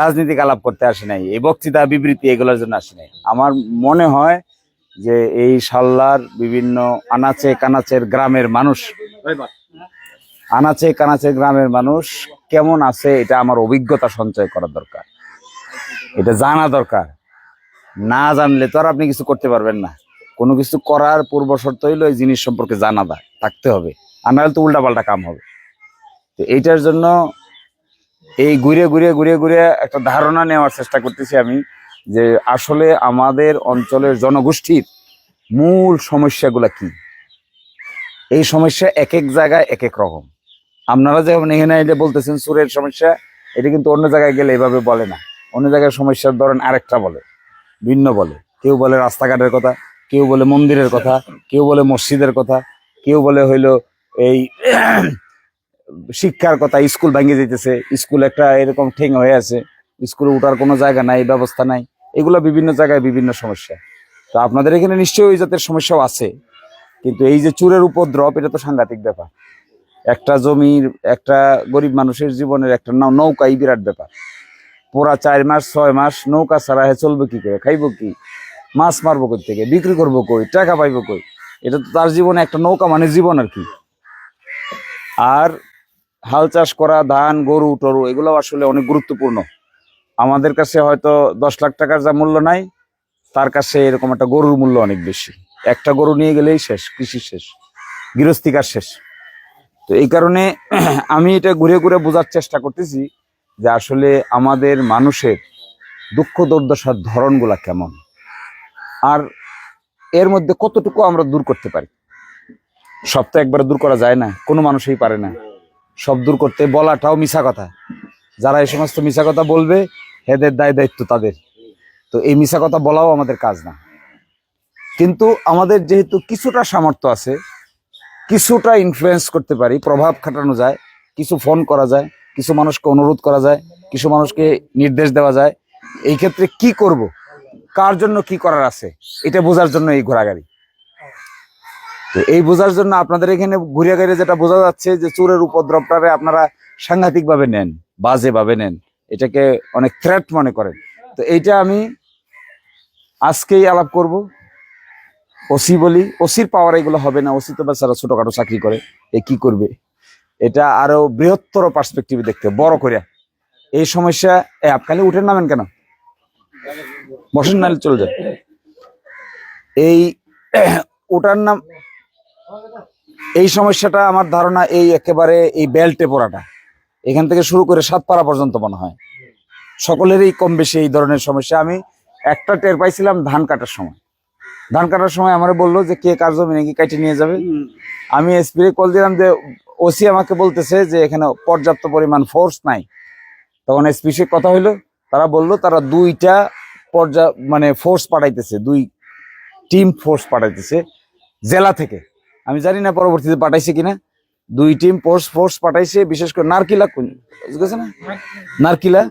রাজনীতিক আলাপ করতে আসি নাই, এই বক্তৃতা বিবৃতি এগুলোর জন্য আসি নাই। আমার মনে হয় যে এই সাল্লার বিভিন্ন আনাচে কানাচের গ্রামের মানুষ, আনাচে কানাচে গ্রামের মানুষ কেমন আছে এটা আমার অভিজ্ঞতা সঞ্চয় করা দরকার। এটা জানা দরকার। না জানলে তো আর আপনি কিছু করতে পারবেন না। কোনো কিছু করার পূর্ব শর্ত হইল এই জিনিস সম্পর্কে জানা দা থাকতে হবে। আর নাহলে তো উল্টাপাল্টা কাম হবে। তো এইটার জন্য এই ঘুরে ঘুরে ঘুরে ঘুরে একটা ধারণা নেওয়ার চেষ্টা করতেছি আমি যে আসলে আমাদের অঞ্চলের জনগোষ্ঠীর মূল সমস্যাগুলা কি? এই সমস্যা এক এক জায়গায় এক এক রকম। আপনারা যেমন এখানে এটা বলতেছেন সুরের সমস্যা, এটা কিন্তু অন্য জায়গায় গেলে এভাবে বলে না। অন্য জায়গায় সমস্যার ধরেন আরেকটা বলে, ভিন্ন বলে। কেউ বলে রাস্তাঘাটের কথা, কেউ বলে মন্দিরের কথা, কেউ বলে মসজিদের কথা, কেউ বলে হইল এই শিক্ষার কথা, স্কুল ভেঙে যেতেছে, স্কুল একটা এরকম ঠেং হয়ে আছে, স্কুলে উঠার কোনো জায়গা নাই, ব্যবস্থা নাই, এগুলো বিভিন্ন জায়গায় বিভিন্ন সমস্যা। তো আপনাদের এখানে নিশ্চয়ই ওই জাতের সমস্যাও আছে, কিন্তু এই যে চুরের উপদ্রব, এটা তো সাংঘাতিক ব্যাপার। একটা জমির, একটা গরিব মানুষের জীবনের একটা নৌকাই বিরাট ব্যাপার। পুরা চার মাস, ছয় মাস, নৌকা ছাড়া হে চলবে কি করে, খাইব কি? মাছ মারবো কই থেকে বিক্রি করব কই, টাকা পাইবো কই? এটা তো তার জীবনে একটা নৌকা মানে জীবন আর কি। আর হাল চাষ করা, ধান, গরু, টরু এগুলো আসলে অনেক গুরুত্বপূর্ণ। আমাদের কাছে হয়তো দশ লাখ টাকার যা মূল্য নাই, তার কাছে এরকম একটা গরুর মূল্য অনেক বেশি। একটা গরু নিয়ে গেলেই শেষ, কৃষি শেষ গৃহস্থিকার শেষ। তো এই কারণে আমি এটা ঘুরে ঘুরে বোঝার চেষ্টা করতেছি যে আসলে আমাদের মানুষের দুঃখ দুর্দশার ধরনগুলা কেমন, আর এর মধ্যে কতটুকু আমরা দূর করতে পারি? সপ্তাহে একবার দূর করা যায় না, কোনো মানুষই পারে না। সব দূর করতে, বলাটাও মিছা কথা। যারা এই সমস্ত মিছা কথা বলবে এদের দায় দায়িত্ব তাদের। তো এই মিছা কথা বলাও আমাদের কাজ না। কিন্তু আমাদের যেহেতু কিছুটা সামর্থ্য আছে, কিছুটা ইনফ্লুয়েন্স করতে পারি, প্রভাব খাটানো যায়, কিছু ফোন করা যায়, কিছু মানুষকে অনুরোধ করা যায়, কিছু মানুষকে নির্দেশ দেওয়া যায়, এই ক্ষেত্রে কি করব? কার জন্য কি করার আছে? এটা বোঝার জন্য এই ঘোরাগাড়ি তো এই বোঝার জন্য আপনাদের এখানে ঘুরিয়া গাড়ি যেটা বোঝা যাচ্ছে যে চোরের উপদ্রবটারে আপনারা সাংঘাতিক ভাবে নেন বাজে ভাবে নেন, এটাকে অনেক থ্রেট মনে করেন। তো এইটা আমি আজকেই আলাপ করব। ওসি বলি, ওসির পাওয়ার এগুলো হবে না, ওসি তো বেচারা ছোটখাটো চাকরি করে, এ কি করবে? এটা আরও বৃহত্তর পার্সপেক্টিভে দেখতে বড় করে এই সমস্যা আপকালে উঠে নামেন কেন? বসেন নাহলে চলে যান। এই ওটার নাম এই সমস্যাটা আমার ধারণা এই একেবারে এই বেল্টে পড়াটা। এখান থেকে শুরু করে সাতপাড়া পর্যন্ত মনে হয়। সকলেরই কম বেশি এই ধরনের সমস্যা। আমি একটা টের পাইছিলাম ধান কাটার সময়। ধান কাটার সময় আমার বলল যে, কে কার জমি নাকি কাটে নিয়ে যাবে? আমি এসপি কল দিলাম যে, ওসি আমাকে বলতেছে যে, এখানে পর্যাপ্ত পরিমাণ ফোর্স নাই। তখন এসপি সে কথা হইল। তারা বলল, তারা দুইটা পর্যা মানে ফোর্স পাঠাইতেছে, দুই টিম ফোর্স পাঠাইতেছে জেলা থেকে। আমি জানি না পরবর্তীতে পাঠাইছে কিনা। দুই টিম ফোর্স ফোর্স পাঠাইছে, বিশেষ করে নারকিলা গেছে না? নারকিলা,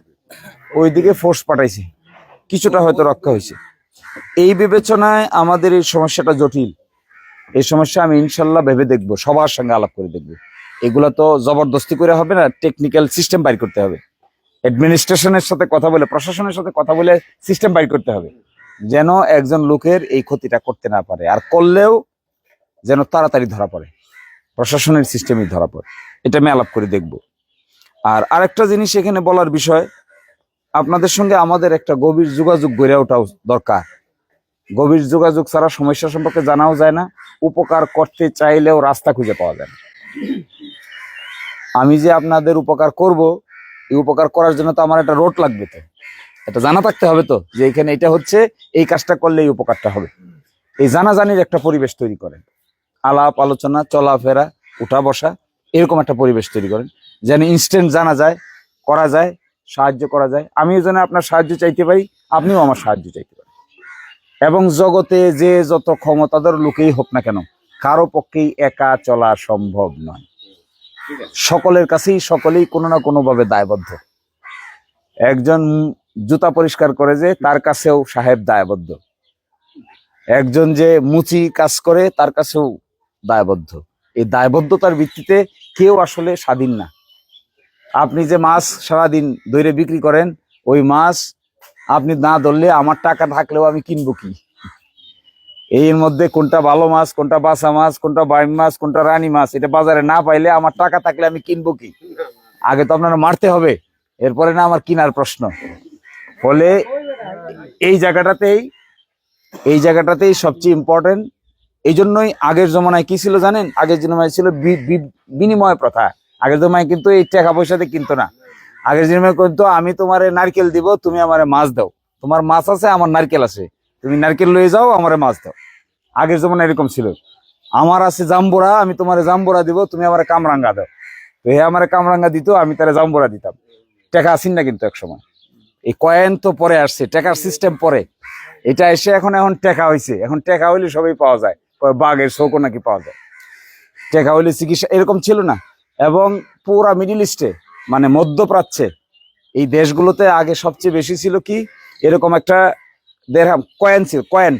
ওইদিকে ফোর্স পাঠাইছে। কিছুটা হয়তো রক্ষা হয়েছে। এই বিবেচনায় আমাদের এই সমস্যাটা জটিল। এই সমস্যা আমি ইনশাল্লাহ ভেবে দেখব, সবার সঙ্গে আলাপ করে দেখব। এগুলো তো জবরদস্তি করে হবে না টেকনিক্যাল সিস্টেম বাইর করতে হবে। অ্যাডমিনিস্ট্রেশনের সাথে কথা বলে, প্রশাসনের সাথে কথা বলে সিস্টেম বাইর করতে হবে। যেন একজন লোকের এই ক্ষতিটা করতে না পারে। আর করলেও যেন তাড়াতাড়ি ধরা পড়ে। প্রশাসনের সিস্টেমই ধরা পড়ে। এটা আমি আলাপ করে দেখব। আর আরেকটা জিনিস এখানে বলার বিষয়, আপনাদের সঙ্গে আমাদের একটা গভীর যোগাযোগ গড়ে ওঠাও দরকার। গভীর যোগাযোগ ছাড়া সমস্যা সম্পর্কে জানাও যায় না, উপকার করতে চাইলেও রাস্তা খুঁজে পাওয়া যায় না। আমি যে আপনাদের উপকার করব, এই উপকার করার জন্য তো আমার একটা রোড লাগবে তো। এটা জানা থাকতে হবে তো, যে এখানে এটা হচ্ছে, এই কাজটা করলে এই উপকারটা হবে। এই জানাজানির একটা পরিবেশ তৈরি করেন। আলাপ, আলোচনা, চলাফেরা উঠা বসা এরকম একটা পরিবেশ তৈরি করেন, যেন ইনস্ট্যান্ট জানা যায়, করা যায়, সাহায্য করা যায়। আমিও যেন আপনার সাহায্য চাইতে পারি, আপনিও আমার সাহায্য চাইতে পারেন। এবং জগতে যে যত ক্ষমতাধর লোকেই হোক না কেন, কারও পক্ষেই একা চলা সম্ভব নয়। সকলের কাছেই, সকলেই কোনো না কোনোভাবে দায়বদ্ধ। একজন জুতা পরিষ্কার করে যে, তার কাছেও সাহেব দায়বদ্ধ। একজন যে মুচি কাজ করে, তার কাছেও দায়বদ্ধ। এই দায়বদ্ধতার ভিত্তিতে কেউ আসলে স্বাধীন না। আপনি যে মাছ সারাদিন দৈরে বিক্রি করেন, ওই মাছ আপনি না ধরলে আমার টাকা থাকলেও আমি কিনবো কি? এর মধ্যে কোনটা ভালো মাছ, কোনটা বাসা মাছ, কোনটা বাইম মাছ, কোনটা রানী মাছ, এটা বাজারে না পাইলে আমার টাকা থাকলে আমি কিনবো কি? আগে তো আপনারা মারতে হবে, এরপরে না আমার কিনার প্রশ্ন। ফলে এই জায়গাটাতেই এই জায়গাটাতেই সবচেয়ে ইম্পর্টেন্ট এই জন্যই আগের জমানায় কি ছিল জানেন? আগের জমানায় ছিল বিনিময় প্রথা। আগের জমানায় কিন্তু এই টাকা পয়সাতে কিনতো না। আগের জমানায় কিন্তু আমি তোমারে নারকেল দিব, তুমি আমারে মাছ দাও। তোমার মাছ আছে, আমার নারকেল আছে। তুমি নারকেল লয়ে যাও, আমারে মাছ দাও। আগের জমানায় এরকম ছিল। আমার আছে জাম্বুরা, আমি তোমারে জাম্বুরা দিব, তুমি আমার কামরাঙ্গা দাও। তো হে আমার কামরাঙ্গা দিত, আমি তারে জাম্বুরা দিতাম। টাকা আসিন না কিন্তু এক সময় এই কয়েন তো পরে আসছে, টাকার সিস্টেম পরে। এটা এসে এখন এখন টেকা হয়েছে এখন টেকা হইলে সবই পাওয়া যায়। বাঘের শৌকও নাকি পাওয়া যায়। টেকা হইলে চিকিৎসা এরকম ছিল না। এবং পুরা মিডিল ইস্টে মানে মধ্যপ্রাচ্যে, এই দেশগুলোতে আগে সবচেয়ে বেশি ছিল কি, এরকম একটা দেড়হাম কয়েন ছিল কয়েন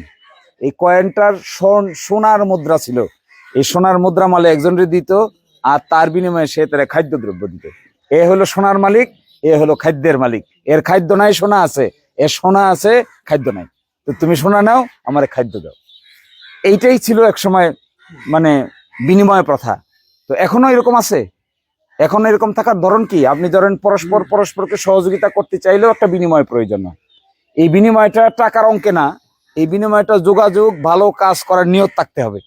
এই কয়েনটার সোন- সোনার মুদ্রা ছিল। এই সোনার মুদ্রা মালে একজনের দিত, আর তার বিনিময়ে সে তারা খাদ্যদ্রব্য দিত। এ হলো সোনার মালিক, এ হলো খাদ্যের মালিক। এর খাদ্য নাই, সোনা আছে। এর সোনা আছে, খাদ্য নাই। তো তুমি সোনা নাও, আমার খাদ্য দাও। এইটাই ছিল এক সময় মানে বিনিময় প্রথা। তো এখনও এরকম আছে? এখন এরকম থাকার ধরন কি? আপনি ধরেন পরস্পর পরস্পরকে সহযোগিতা করতে চাইলেও একটা বিনিময় প্রয়োজন। এই বিনিময়টা টাকার অঙ্কে না এই বিনিময়টা যোগাযোগ ভালো কাজ করার নিয়ত থাকতে হবে।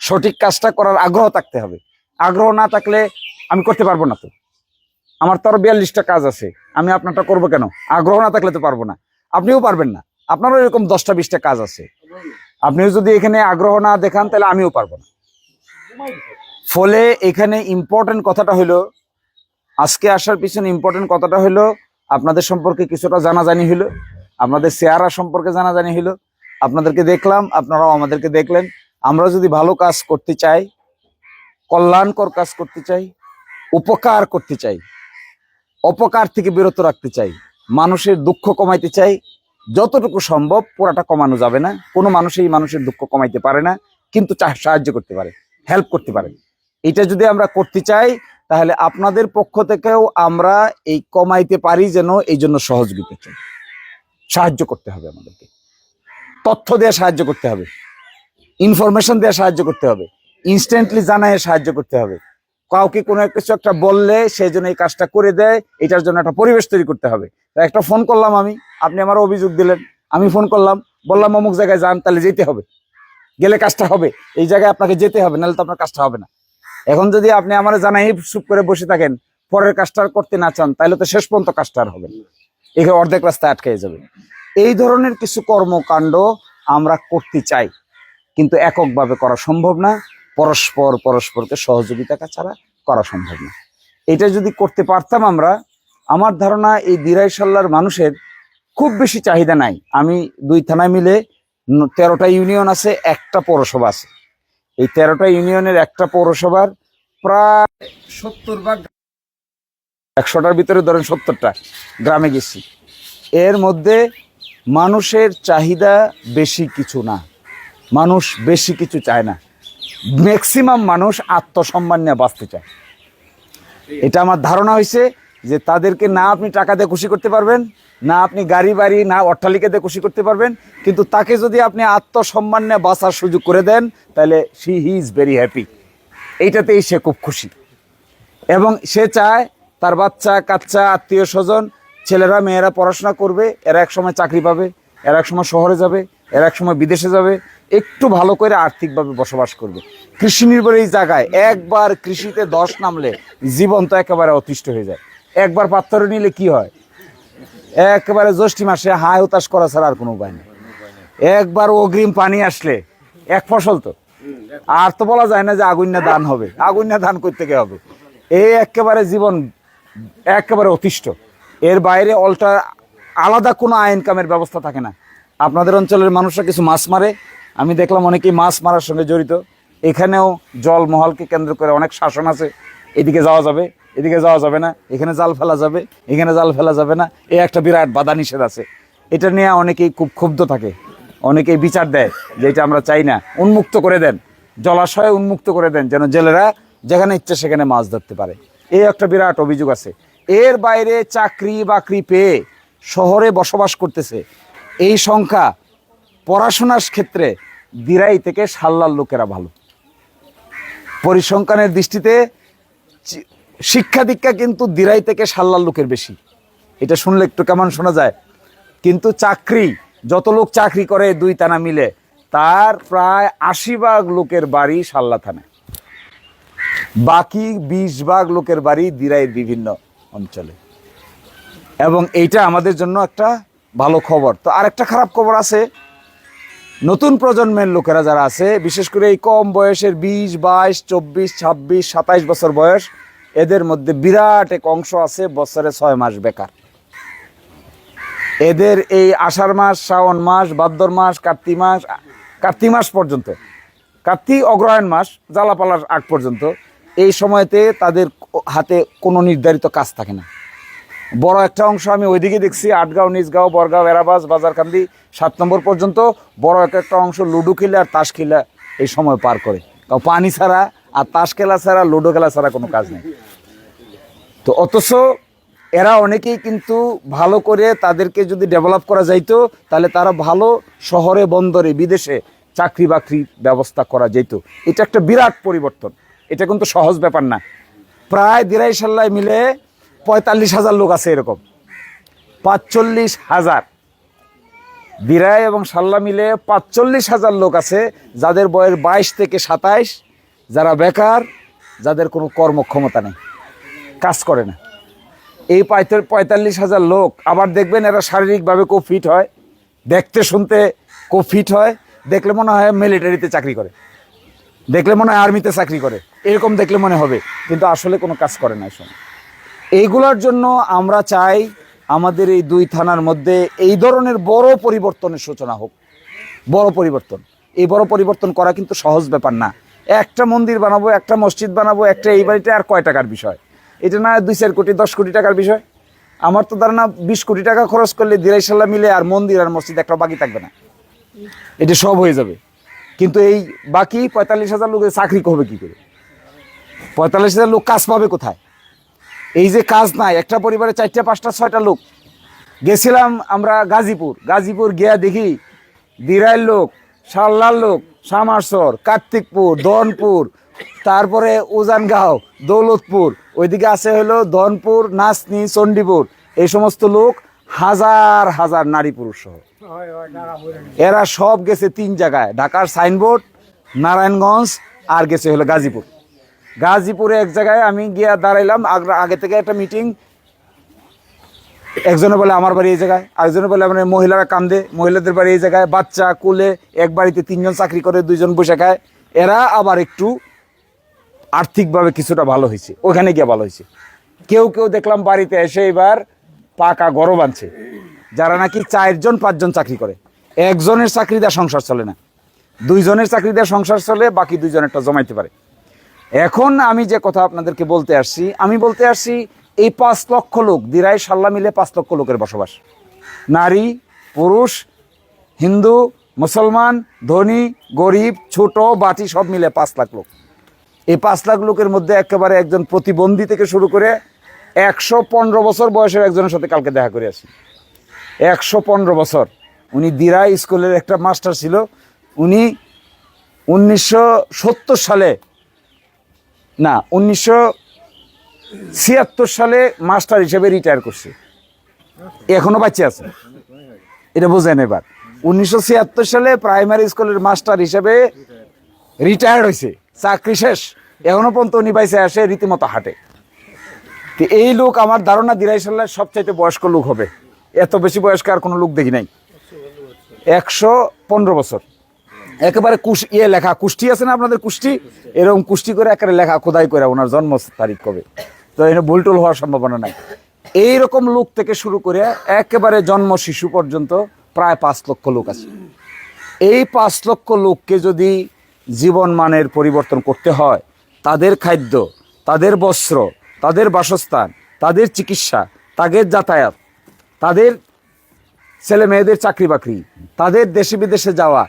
সঠিক কাজটা করার আগ্রহ থাকতে হবে। আগ্রহ না থাকলে আমি করতে পারব না তো। আমার তো আরও বিয়াল্লিশটা কাজ আছে। আমি আপনারটা করব কেন? আগ্রহ না থাকলে তো পারব না। আপনিও পারবেন না। আপনারও এরকম দশটা বিশটা কাজ আছে। আপনিও যদি এখানে আগ্রহ না দেখান, তাহলে আমিও পারব না। ফলে এখানে ইম্পর্টেন্ট কথাটা হলো, আজকে আসার পিছনে ইম্পর্টেন্ট কথাটা হলো, আপনাদের সম্পর্কে কিছুটা জানাজানি হলো, আপনাদের চেহারা সম্পর্কে জানাজানি হলো। আপনাদেরকে দেখলাম, আপনারাও আমাদেরকে দেখলেন। আমরা যদি ভালো কাজ করতে চাই, কল্যাণকর কাজ করতে চাই, উপকার করতে চাই, অপকার থেকে বিরত রাখতে চাই, মানুষের দুঃখ কমাইতে চাই যতটুকু সম্ভব পুরাটা কমানো যাবে না। কোনো মানুষই মানুষের দুঃখ কমাইতে পারে না, কিন্তু সাহায্য করতে পারে হেল্প করতে পারে। এটা যদি আমরা করতে চাই, তাহলে আপনাদের পক্ষ থেকেও আমরা এই কমাইতে পারি যেন এই জন্য সহযোগিতা চাই। সাহায্য করতে হবে আমাদেরকে। তথ্য দিয়ে সাহায্য করতে হবে। ইনফরমেশন দিয়ে সাহায্য করতে হবে। ইনস্ট্যান্টলি জানায় সাহায্য করতে হবে। কাউকে কোনো কিছু একটা বললে সেই জন্য এই কাজটা করে দেয়, এটার জন্য একটা পরিবেশ তৈরি করতে হবে। একটা ফোন করলাম আমি, আপনি আমার অভিযোগ দিলেন, আমি ফোন করলাম, বললাম অমুক জায়গায় যান, তাহলে যেতে হবে। গেলে কাজটা হবে, এই জায়গায় আপনাকে যেতে হবে, নাহলে তো আপনার কাজটা হবে না। এখন যদি আপনি আমার জানাই চুপ করে বসে থাকেন, পরের কাজটা করতে না চান, তাহলে তো শেষ পর্যন্ত কাজটা আর হবে এখানে অর্ধেক রাস্তায় আটকে যাবে। এই ধরনের কিছু কর্মকাণ্ড আমরা করতে চাই, কিন্তু এককভাবে করা সম্ভব না। পরস্পর পরস্পরকে সহযোগিতা ছাড়া করা সম্ভব না। এটা যদি করতে পারতাম আমরা, আমার ধারণা এই দিরাইশাল্লার মানুষের খুব বেশি চাহিদা নাই। আমি দুই থানায় মিলে তেরোটা ইউনিয়ন আছে, একটা পৌরসভা আছে। এই তেরোটা ইউনিয়নের একটা পৌরসভার প্রায় সত্তর ভাগ একশোটার ভিতরে ধরেন সত্তরটা গ্রামে গেছি। এর মধ্যে মানুষের চাহিদা বেশি কিছু না। মানুষ বেশি কিছু চায় না। ম্যাক্সিমাম মানুষ আত্মসম্মান নিয়ে বাঁচতে চায়। এটা আমার ধারণা হয়েছে যে তাদেরকে না আপনি টাকা দিয়ে খুশি করতে পারবেন, না আপনি গাড়ি, বাড়ি, না অট্টালিকা দিয়ে খুশি করতে পারবেন, কিন্তু তাকে যদি আপনি আত্মসম্মান নিয়ে বাঁচার সুযোগ করে দেন, তাহলে see he is very happy. এইটাতেই সে খুব খুশি। এবং সে চায় তার বাচ্চা, কাচ্চা, আত্মীয় স্বজন, ছেলেরা, মেয়েরা পড়াশোনা করবে, এরা এক সময় চাকরি পাবে, এরা এক সময় শহরে যাবে, এরা এক সময় বিদেশে যাবে একটু ভালো করে আর্থিকভাবে বসবাস করবে। কৃষি নির্ভর এই জায়গায় একবার কৃষিতে দশ নামলে জীবন তো একেবারে অতিষ্ঠ হয়ে যায়। একবার পাথরে নিলে কি হয়? একেবারে জ্যৈষ্ঠী মাসে হায় হতাশ করা ছাড়া আর কোনো উপায় নেই। একবার অগ্রিম পানি আসলে এক ফসল তো। আর তো বলা যায় না যে আগুন্যা দান হবে। আগুন্যা দান করতে কে হবে? এই একেবারে জীবন একেবারে অতিষ্ঠ। এর বাইরে অল্টা আলাদা কোনো আয় ইনকামের ব্যবস্থা থাকে না। আপনাদের অঞ্চলের মানুষরা কিছু মাছ মারে আমি দেখলাম অনেকেই মাছ মারার সঙ্গে জড়িত। এখানেও জল মহলকে কেন্দ্র করে অনেক শাসন আছে। এদিকে যাওয়া যাবে, এদিকে যাওয়া যাবে না, এখানে জাল ফেলা যাবে, এখানে জাল ফেলা যাবে না এই একটা বিরাট বাধা নিষেধ আছে। এটা নিয়ে অনেকেই খুব ক্ষুব্ধ থাকে, অনেকেই বিচার দেয় যে এটা আমরা চাই না। উন্মুক্ত করে দেন, জলাশয়ে উন্মুক্ত করে দেন, যেন জেলেরা যেখানে ইচ্ছে সেখানে মাছ ধরতে পারে। এই একটা বিরাট অভিযোগ আছে। এর বাইরে চাকরি বাকরি পেয়ে শহরে বসবাস করতেছে। এই সংখ্যা পড়াশোনার ক্ষেত্রে দিরাই থেকে সাল্লার লোকেরা ভালো। পরিসংখ্যানের দৃষ্টিতে শিক্ষা দীক্ষা কিন্তু দিরাই থেকে সাল্লার লোকের বেশি। এটা শুনলে একটু কেমন শোনা যায়? কিন্তু চাকরি, যত লোক চাকরি করে দুই থানা মিলে, তার প্রায় আশি ভাগ লোকের বাড়ি সাল্লা থানায়। বাকি বিশ ভাগ লোকের বাড়ি দিরাইয়ের বিভিন্ন অঞ্চলে। এবং এইটা আমাদের জন্য একটা ভালো খবর। তো আরেকটা খারাপ খবর আছে নতুন প্রজন্মের লোকেরা যারা আছে, বিশেষ করে এই কম বয়সের বিশ, বাইশ, চব্বিশ, ছাব্বিশ, সাতাইশ বছর বয়স, এদের মধ্যে বিরাট এক অংশ আছে বছরে ছয় মাস বেকার। এদের এই আষাঢ় মাস, শ্রাবণ মাস, ভাদ্র মাস, কার্তিক মাস কার্তিক মাস পর্যন্ত, কার্তিক, অগ্রহায়ণ মাস, জ্বালাপালার আগ পর্যন্ত, এই সময়তে তাদের হাতে কোনো নির্ধারিত কাজ থাকে না। বড় একটা অংশ আমি ওইদিকে দেখছি, আটগাঁও নিজগাঁও বরগাঁও, এরাবাস, বাজারকান্দি, সাত নম্বর পর্যন্ত বড় এক একটা অংশ লুডো খেলে আর তাস খেলা এই সময় পার করে। পানি ছাড়া আর তাস খেলা ছাড়া, লুডো খেলা ছাড়া কোনো কাজ নেই। তো অথচ এরা অনেকেই কিন্তু ভালো করে তাদেরকে যদি ডেভেলপ করা যাইতো, তাহলে তারা ভালো শহরে, বন্দরে, বিদেশে চাকরি বাকরি ব্যবস্থা করা যেত। এটা একটা বিরাট পরিবর্তন। এটা কিন্তু সহজ ব্যাপার না। প্রায় দিরাই সাল্লায় মিলে পঁয়তাল্লিশ হাজার লোক আছে এরকম। পাঁচচল্লিশ হাজার। বিরায় এবং সাল্লা মিলে পাঁচচল্লিশ হাজার লোক আছে, যাদের বয়স বাইশ থেকে সাতাইশ, যারা বেকার, যাদের কোনো কর্মক্ষমতা নেই, কাজ করে না। এই পঁয়তাল- পঁয়তাল্লিশ হাজার লোক, আবার দেখবেন এরা শারীরিকভাবে খুব ফিট হয়, দেখতে শুনতে খুব ফিট হয়, দেখলে মনে হয় মিলিটারিতে চাকরি করে, দেখলে মনে হয় আর্মিতে চাকরি করে, এরকম দেখলে মনে হবে, কিন্তু আসলে কোনো কাজ করে না এই সময়। এইগুলোর জন্য আমরা চাই আমাদের এই দুই থানার মধ্যে এই ধরনের বড় পরিবর্তনের সূচনা হোক। বড় পরিবর্তন। এই বড় পরিবর্তন করা কিন্তু সহজ ব্যাপার না। একটা মন্দির বানাবো, একটা মসজিদ বানাবো, একটা এই বাড়িতে আর কয় টাকার বিষয়? এটা না দুই চার কোটি, দশ কোটি টাকার বিষয়? আমার তো ধারণা বিশ কোটি টাকা খরচ করলে দিরাইশাল্লাহ মিলে আর মন্দির আর মসজিদ একটা বাকি থাকবে না। এটা সব হয়ে যাবে। কিন্তু এই বাকি পঁয়তাল্লিশ হাজার লোকের চাকরি হবে কি করে? পঁয়তাল্লিশ হাজার লোক কাজ পাবে কোথায়? এই যে কাজ নাই একটা পরিবারে চারটা পাঁচটা ছয়টা লোক। গেছিলাম আমরা গাজীপুর। গাজীপুর গিয়া দেখি দিরাইল লোক সাল্লার লোক সামারসর কার্তিকপুর দনপুর তারপরে উজানগাঁও দৌলতপুর ওইদিকে আছে হলো দনপুর নাসনি চণ্ডীপুর। এই সমস্ত লোক হাজার হাজার নারী পুরুষ সহ। এরা সব গেছে তিন জায়গায় ঢাকার সাইনবোর্ড নারায়ণগঞ্জ আর গেছে হলো গাজীপুর। গাজীপুরে এক জায়গায় আমি গিয়া দাঁড়াইলাম আগে থেকে একটা মিটিং একজনে বলে, আমার বাড়ি এই জায়গায়। আরেকজনে বলে মানে মহিলারা কান্দে। মহিলাদের বাড়ি এই জায়গায়, বাচ্চা, কুলে, এক বাড়িতে তিনজন চাকরি করে, দুইজন বসে খায়। এরা আবার একটু আর্থিকভাবে কিছুটা ভালো হয়েছে, ওখানে গিয়ে ভালো হয়েছে। কেউ কেউ দেখলাম বাড়িতে এসে এবার পাকা গরম আনছে, যারা নাকি চারজন, পাঁচজন চাকরি করে। একজনের চাকরি দেওয়া সংসার চলে না। দুইজনের চাকরি দেওয়া সংসার চলে, বাকি দুইজনেরটা জমাইতে পারে। এখন আমি যে কথা আপনাদেরকে বলতে আসছি, আমি বলতে আসছি এই পাঁচ লক্ষ লোক, দিরাই সাল্লা মিলে পাঁচ লক্ষ লোকের বসবাস। নারী, পুরুষ, হিন্দু, মুসলমান, ধনী, গরিব, ছোট, বাটি সব মিলে পাঁচ লাখ লোক। এই পাঁচ লাখ লোকের মধ্যে একেবারে একজন প্রতিবন্ধী থেকে শুরু করে একশো পনেরো বছর বয়সের একজনের সাথে কালকে দেখা করে আসি। একশো পনেরো বছর। উনি দিরা স্কুলের একটা মাস্টার ছিল। উনি উনিশশো সত্তর সালে না, উনিশশো ছিয়াত্তর সালে মাস্টার হিসেবে রিটায়ার করছে। এখনও বাচ্চা আছে। এটা বোঝেন এবার। উনিশশো ছিয়াত্তর সালে প্রাইমারি স্কুলের মাস্টার হিসেবে রিটায়ার্ড হয়েছে। চাকরি শেষ। এখনও পর্যন্ত উনি বাইসে আসে রীতিমতো হাঁটে। তো এই লোক আমার ধারণা দিরাই দিরাইশাল্লার সবচাইতে বয়স্ক লোক হবে। এত বেশি বয়স্ক আর কোনো লোক দেখি নাই। একশো পনেরো বছর। একেবারে কুশ ইয়ে লেখা কুষ্টি আছে না আপনাদের কুষ্টি এরকম কুষ্টি করে একেবারে লেখা, খোদাই করে ওনার জন্ম তারিখ কবে? তো এখানে ভুলটুল হওয়ার সম্ভাবনা নাই। এইরকম লোক থেকে শুরু করে একেবারে জন্ম শিশু পর্যন্ত প্রায় পাঁচ লক্ষ লোক আছে। এই পাঁচ লক্ষ লোককে যদি জীবন মানের পরিবর্তন করতে হয়, তাদের খাদ্য, তাদের বস্ত্র, তাদের বাসস্থান, তাদের চিকিৎসা, তাদের যাতায়াত, তাদের ছেলে মেয়েদের চাকরি বাকরি, তাদের দেশে বিদেশে যাওয়া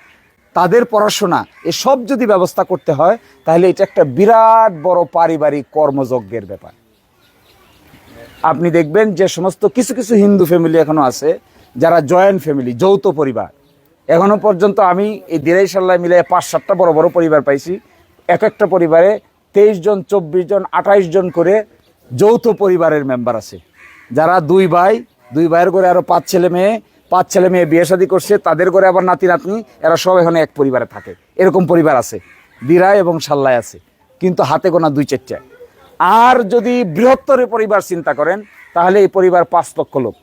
তাদের পড়াশোনা, এসব যদি ব্যবস্থা করতে হয়, তাহলে এটা একটা বিরাট বড় পারিবারিক কর্মযজ্ঞের ব্যাপার। আপনি দেখবেন যে সমস্ত কিছু কিছু হিন্দু ফ্যামিলি এখনও আছে, যারা জয়েন্ট ফ্যামিলি যৌথ পরিবার। এখনও পর্যন্ত আমি এই দিরাই সাল্লাহ মিলে পাঁচ, সাতটা বড় বড় পরিবার পাইছি। এক একটা পরিবারে তেইশ জন, চব্বিশ জন, আঠাইশ জন করে যৌথ পরিবারের মেম্বার আছে। যারা দুই ভাই, দুই ভাইয়ের করে আরও পাঁচ ছেলে মেয়ে পাঁচ ছেলে মেয়ে বিয়ে শাদী করছে, তাদের করে আবার নাতি নাতনি, এরা সব এখানে এক পরিবারে থাকে। এরকম পরিবার আছে। দিরায় এবং সাল্লায় আছে। কিন্তু হাতে গোনা দুই চারটা। আর যদি বৃহত্তর পরিবার চিন্তা করেন, তাহলে এই পরিবার পাঁচ লক্ষ লোক।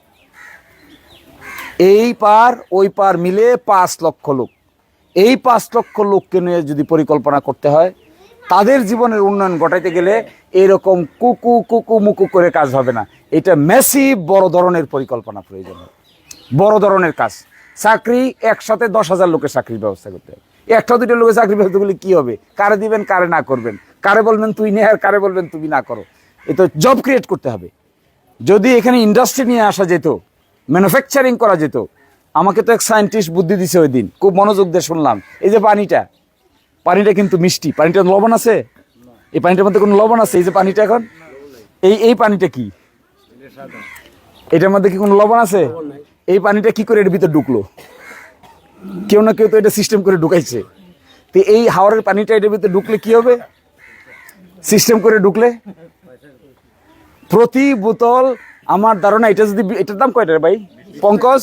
এই পার, ওই পার মিলে পাঁচ লক্ষ লোক। এই পাঁচ লক্ষ লোককে নিয়ে যদি পরিকল্পনা করতে হয়, তাদের জীবনের উন্নয়ন ঘটাইতে গেলে এরকম কুকু কুকু মুকু করে কাজ হবে না। এটা মেসিভ বড় ধরনের পরিকল্পনা প্রয়োজন। বড় ধরনের কাজ। চাকরি একসাথে দশ হাজার লোকের চাকরির ব্যবস্থা করতে হবে। একটা দুটো লোকের চাকরি ব্যবস্থা করলে কি হবে? কারে দিবেন, কারে না করবেন? কারে বলবেন তুই নে আর কারে বলবেন তুমি না করো। এ তো জব ক্রিয়েট করতে হবে। যদি এখানে ইন্ডাস্ট্রি নিয়ে আসা যেত ম্যানুফ্যাকচারিং করা যেত, আমাকে তো এক সায়েন্টিস্ট বুদ্ধি দিছে ওই দিন। খুব মনোযোগ দিয়ে শুনলাম। এই যে পানিটা পানিটা কিন্তু মিষ্টি। পানিটা লবণ আছে? এই পানিটার মধ্যে কোনো লবণ আছে? এই যে পানিটা এখন? এই এই পানিটা কি? এটার মধ্যে কি কোনো লবণ আছে? এই পানিটা কি করে এর ভিতরে ঢুকলো? কেউ না কেউ তো এটা সিস্টেম করে ঢুকাইছে। তো এই হাওড়ের পানিটা এটার ভিতরে ঢুকলে কি হবে? সিস্টেম করে ঢুকলে? প্রতি বোতল আমার ধারণা এটা যদি এটার দাম কয়টা ভাই? পঙ্কজ?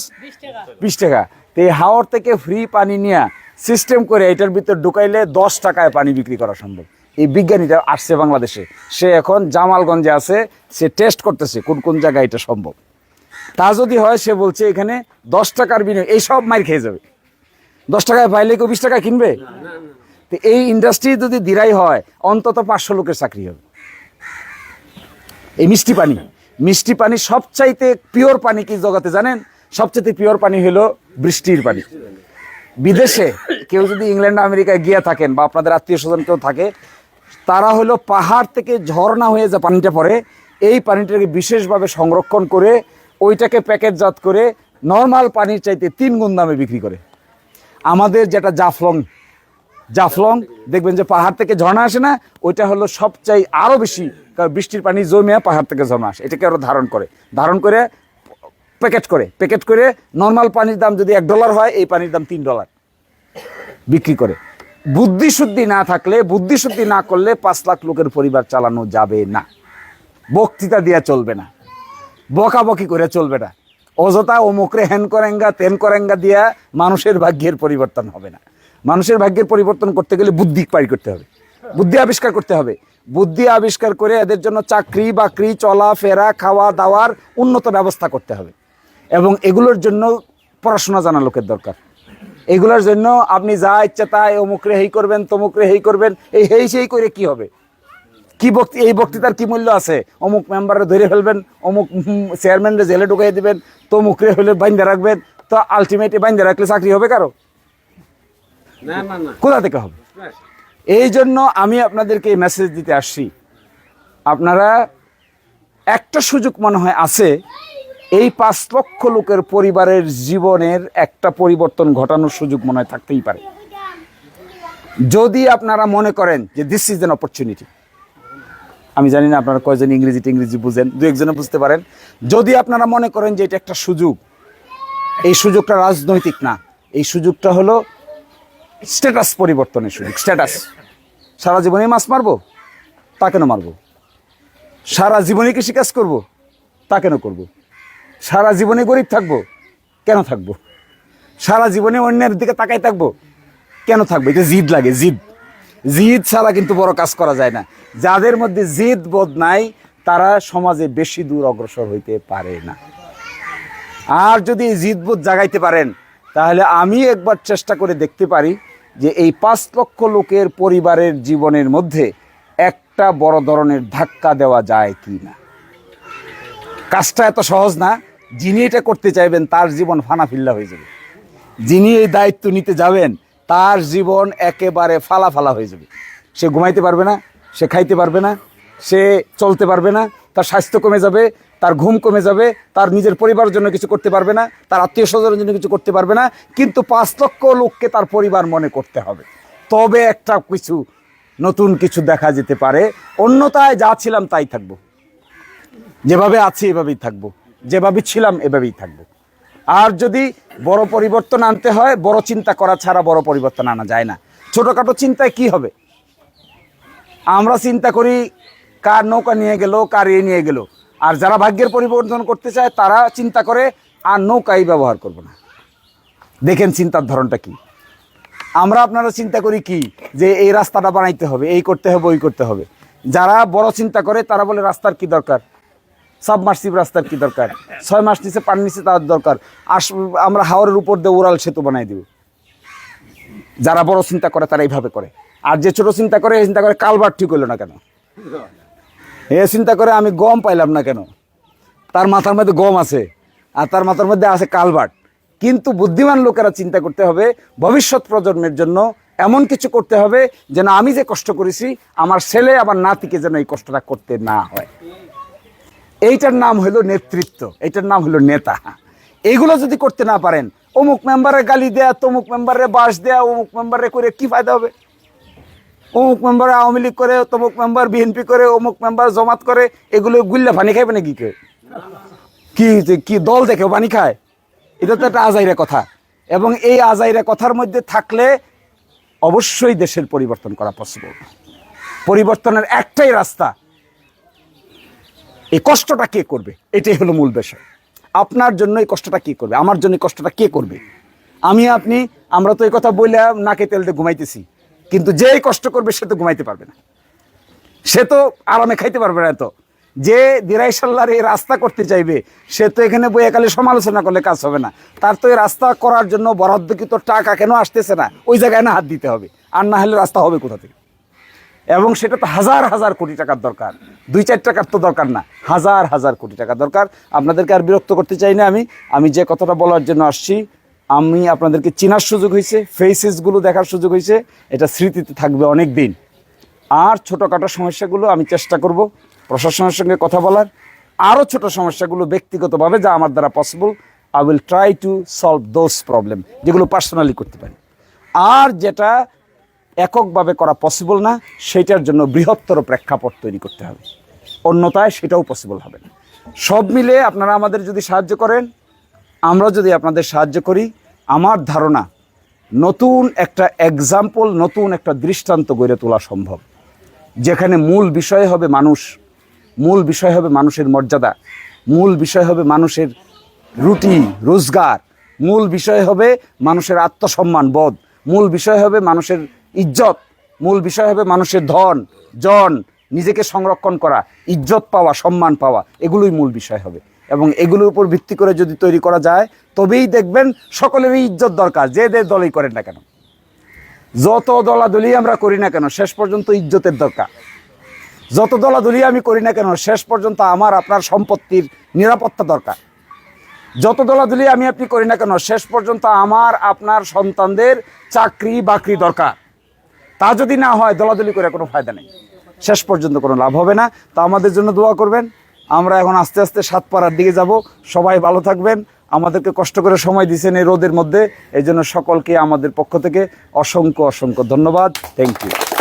বিশ টাকা। তো এই হাওর থেকে ফ্রি পানি নিয়ে সিস্টেম করে এটার ভিতর ঢুকাইলে দশ টাকায় পানি বিক্রি করা সম্ভব। এই বিজ্ঞানীটা আসছে বাংলাদেশে। সে এখন জামালগঞ্জে আছে। সে টেস্ট করতেছে কোন কোন জায়গায় এটা সম্ভব। তা যদি হয় সে বলছে এখানে দশ টাকার বিনিয়োগ এই সব মার খেয়ে যাবে। দশ টাকায় পাইলে কেউ বিশ টাকা কিনবে? তো এই ইন্ডাস্ট্রি যদি দিরাই হয় অন্তত পাঁচশো লোকের চাকরি হবে। এই মিষ্টি পানি। মিষ্টি পানি সবচাইতে পিওর পানি কি জগতে জানেন? সবচাইতে পিওর পানি হলো বৃষ্টির পানি। বিদেশে কেউ যদি ইংল্যান্ড আমেরিকায় গিয়ে থাকেন বা আপনাদের আত্মীয় স্বজন কেউ থাকে তারা হলো পাহাড় থেকে ঝর্ণা হয়ে যে পানিটা পড়ে এই পানিটাকে বিশেষভাবে সংরক্ষণ করে ওইটাকে প্যাকেটজাত করে নর্মাল পানির চাইতে তিন গুণ দামে বিক্রি করে। আমাদের যেটা জাফলং জাফলং, দেখবেন যে পাহাড় থেকে ঝর্ণা আসে না, ওইটা হলো সবচাই আরও বেশি, কারণ বৃষ্টির পানি জমে পাহাড় থেকে ঝর্ণা আসে। এটাকে আরও ধারণ করে। ধারণ করে প্যাকেট করে। প্যাকেট করে নর্মাল পানির দাম যদি এক ডলার হয়, এই পানির দাম তিন ডলার বিক্রি করে। বুদ্ধিশুদ্ধি না থাকলে, বুদ্ধিশুদ্ধি না করলে পাঁচ লাখ লোকের পরিবার চালানো যাবে না। বক্তৃতা দেওয়া চলবে না। বকাবকি করে চলবে না। অযথা অমুকরে হ্যান করেঙ্গা, তেন করেঙ্গা দিয়া মানুষের ভাগ্যের পরিবর্তন হবে না। মানুষের ভাগ্যের পরিবর্তন করতে গেলে বুদ্ধি পাই করতে হবে। বুদ্ধি আবিষ্কার করতে হবে। বুদ্ধি আবিষ্কার করে এদের জন্য চাকরি, বাকরি, চলা, ফেরা, খাওয়া, দাওয়ার উন্নত ব্যবস্থা করতে হবে। এবং এগুলোর জন্য পড়াশোনা জানা লোকের দরকার। এগুলোর জন্য আপনি যা ইচ্ছা তাই অমুকরে হেই করবেন, তমুকরে হেই করবেন, এই হেই সেই করে কি হবে? কি বক্তি এই বক্তৃতার কি মূল্য আছে? অমুক মেম্বারে ধরে ফেলবেন অমুক চেয়ারম্যানরে জেলে ঢুকাই দিবেন তমুকরে হলে বাইন্দা রাখবেন তো আলটিমেটলি বাইন্দা রাখলে চাকরি হবে কারও? না না না। কোথা থেকে হবে? এই জন্য আমি আপনাদেরকে এই মেসেজ দিতে আসছি। আপনারা একটা সুযোগ মনে হয় আছে এই পাঁচ লক্ষ লোকের পরিবারের জীবনের একটা পরিবর্তন ঘটানোর সুযোগ মনে হয় থাকতেই পারে। যদি আপনারা মনে করেন যে দিস ইজ এন অপরচুনিটি আমি জানি না আপনারা কয়জন ইংরেজি টিংরেজি বুঝেন, দু একজনে বুঝতে পারেন। যদি আপনারা মনে করেন যে এটা একটা সুযোগ, এই সুযোগটা রাজনৈতিক না, এই সুযোগটা হলো স্ট্যাটাস পরিবর্তনের সুযোগ, স্ট্যাটাস। সারা জীবনে মাছ মারবো, তা কেন মারবো? সারা জীবনে কৃষিকাজ করব, তা কেন করব? সারা জীবনে গরিব থাকব, কেন থাকব? সারা জীবনে অন্যের দিকে তাকাই থাকব, কেন থাকব? এটা জিদ লাগে, জিদ। জিদ ছাড়া কিন্তু বড় কাজ করা যায় না। যাদের মধ্যে জিদ বোধ নাই, তারা সমাজে বেশি দূর অগ্রসর হইতে পারে না। আর যদি এই জিদবোধ জাগাইতে পারেন, তাহলে আমি একবার চেষ্টা করে দেখতে পারি যে এই পাঁচ লক্ষ লোকের পরিবারের জীবনের মধ্যে একটা বড় ধরনের ধাক্কা দেওয়া যায় কি না। কাজটা এত সহজ না, যিনি এটা করতে চাইবেন, তার জীবন ফানাফিল্লা হয়ে যাবে। যিনি এই দায়িত্ব নিতে যাবেন তার জীবন একেবারে ফালা ফালা হয়ে যাবে। সে ঘুমাইতে পারবে না, সে খাইতে পারবে না, সে চলতে পারবে না, তার স্বাস্থ্য কমে যাবে, তার ঘুম কমে যাবে, তার নিজের পরিবারের জন্য কিছু করতে পারবে না, তার আত্মীয় স্বজনের জন্য কিছু করতে পারবে না, কিন্তু পাঁচ লক্ষ লোককে তার পরিবার মনে করতে হবে। তবে একটা কিছু, নতুন কিছু দেখা যেতে পারে। অন্যতায় যা ছিলাম তাই থাকব। যেভাবে আছি এভাবেই থাকব। যেভাবে ছিলাম এভাবেই থাকব। আর যদি বড় পরিবর্তন আনতে হয়, বড় চিন্তা করা ছাড়া বড় পরিবর্তন আনা যায় না। ছোটোখাটো চিন্তায় কি হবে? আমরা চিন্তা করি, কার নৌকা নিয়ে গেল, কার এ নিয়ে গেল। আর যারা ভাগ্যের পরিবর্তন করতে চায়, তারা চিন্তা করে, আর নৌকাই ব্যবহার করব না। দেখেন চিন্তার ধরনটা কি। আমরা আপনারা চিন্তা করি কি, যে এই রাস্তাটা বানাইতে হবে, এই করতে হবে, ওই করতে হবে। যারা বড় চিন্তা করে, তারা বলে, রাস্তার কি দরকার? সাবমার্সিভ রাস্তার কি দরকার? ছয় মাস নিচে পানি নিচে তার দরকার। আস, আমরা হাওরের উপর দিয়ে উড়াল সেতু বানাই দিব। যারা বড় চিন্তা করে, তারা এইভাবে করে। আর যে ছোট চিন্তা করে চিন্তা করে কালবার ঠিক হলো না কেন? এ চিন্তা করে আমি গম পাইলাম না কেন? তার মাথার মধ্যে গম আছে, আর তার মাথার মধ্যে আছে কালবাট কিন্তু বুদ্ধিমান লোকেরা চিন্তা করতে হবে, ভবিষ্যৎ প্রজন্মের জন্য এমন কিছু করতে হবে যেন আমি যে কষ্ট করেছি, আমার ছেলে, আমার নাতিকে যেন এই কষ্টটা করতে না হয়। এইটার নাম হলো নেতৃত্ব, এইটার নাম হলো নেতা। এইগুলো যদি করতে না পারেন, অমুক মেম্বারে গালি দেয়া, তমুক মেম্বারে বাস দেয়া, অমুক মেম্বারে করে কি ফায়দা হবে? অমুক মেম্বার আওয়ামী লীগ করে, তমুক মেম্বার বিএনপি করে, অমুক মেম্বার জমাত করে, এগুলো গুল্লা পানি খাইবে নাকি কেউ? কি কি দল দেখে পানি খায়? এটা তো একটা আজাইরা কথা। এবং এই আজাইরা কথার মধ্যে থাকলে অবশ্যই দেশের পরিবর্তন করা পসিবল পরিবর্তনের একটাই রাস্তা এই কষ্টটা কে করবে? এটাই হলো মূল বিষয়। আপনার জন্য এই কষ্টটা কে করবে? আমার জন্য কষ্টটা কে করবে? আমি, আপনি, আমরা তো এই কথা বলে নাকে তেল দিয়ে ঘুমাইতেছি। কিন্তু যে কষ্ট করবে, সে তো ঘুমাইতে পারবে না। সে তো আরামে খাইতে পারবে না তো যে দিরাই সাল্লার এই রাস্তা করতে চাইবে, সে তো এখানে বইয়ে কালে সমালোচনা করলে কাজ হবে না। তার তো এই রাস্তা করার জন্য বরাদ্দকৃত টাকা কেন আসতেছে না? ওই জায়গায় না হাত দিতে হবে। আর না হলে রাস্তা হবে কোথা থেকে? এবং সেটা তো হাজার হাজার কোটি টাকার দরকার। দুই চার টাকার তো দরকার না, হাজার হাজার কোটি টাকা দরকার। আপনাদেরকে আর বিরক্ত করতে চাই না আমি। আমি যে কথাটা বলার জন্য আসছি, আমি আপনাদেরকে চেনার সুযোগ হয়েছে ফেসেসগুলো দেখার সুযোগ হয়েছে, এটা স্মৃতিতে থাকবে অনেক দিন আর ছোটোখাটো সমস্যাগুলো আমি চেষ্টা করব প্রশাসনের সঙ্গে কথা বলার। আরও ছোট সমস্যাগুলো ব্যক্তিগতভাবে যা আমার দ্বারা possible I will try to solve those problem যেগুলো পার্সোনালি করতে পারি। আর যেটা এককভাবে করা পসিবল না, সেটার জন্য বৃহত্তর প্রেক্ষাপট তৈরি করতে হবে। অন্যতায় সেটাও পসিবল হবে না। সব মিলে আপনারা আমাদের যদি সাহায্য করেন, আমরা যদি আপনাদের সাহায্য করি, আমার ধারণা নতুন একটা এক্সাম্পল নতুন একটা দৃষ্টান্ত গড়ে তোলা সম্ভব। যেখানে মূল বিষয় হবে মানুষ, মূল বিষয় হবে মানুষের মর্যাদা, মূল বিষয় হবে মানুষের রুটি, রোজগার, মূল বিষয় হবে মানুষের আত্মসম্মান, বোধ, মূল বিষয় হবে মানুষের ইজ্জত মূল বিষয় হবে মানুষের ধন, জন, নিজেকে সংরক্ষণ করা, ইজ্জত পাওয়া, সম্মান পাওয়া, এগুলোই মূল বিষয় হবে। এবং এগুলোর উপর ভিত্তি করে যদি তৈরি করা যায়, তবেই দেখবেন সকলেরই ইজ্জত দরকার, যে যে দলই করেন না কেন। যত দলাদলি আমরা করি না কেন, শেষ পর্যন্ত ইজ্জতের দরকার। যত দলাদলি আমি করি না কেন, শেষ পর্যন্ত আমার, আপনার সম্পত্তির নিরাপত্তা দরকার। যত দলাদলি আমি আপনি করি না কেন, শেষ পর্যন্ত আমার, আপনার সন্তানদের চাকরি বাকরি দরকার। তা যদি না হয়, দলাদলি করে কোনো ফায়দা নেই। শেষ পর্যন্ত কোনো লাভ হবে না। তা আমাদের জন্য দোয়া করবেন। আমরা এখন আস্তে আস্তে সাতপাড়ার দিকে যাব। সবাই ভালো থাকবেন। আমাদেরকে কষ্ট করে সময় দিয়েছেন এই রোদের মধ্যে। এই জন্য সকলকে আমাদের পক্ষ থেকে অসংখ্য অসংখ্য ধন্যবাদ। Thank you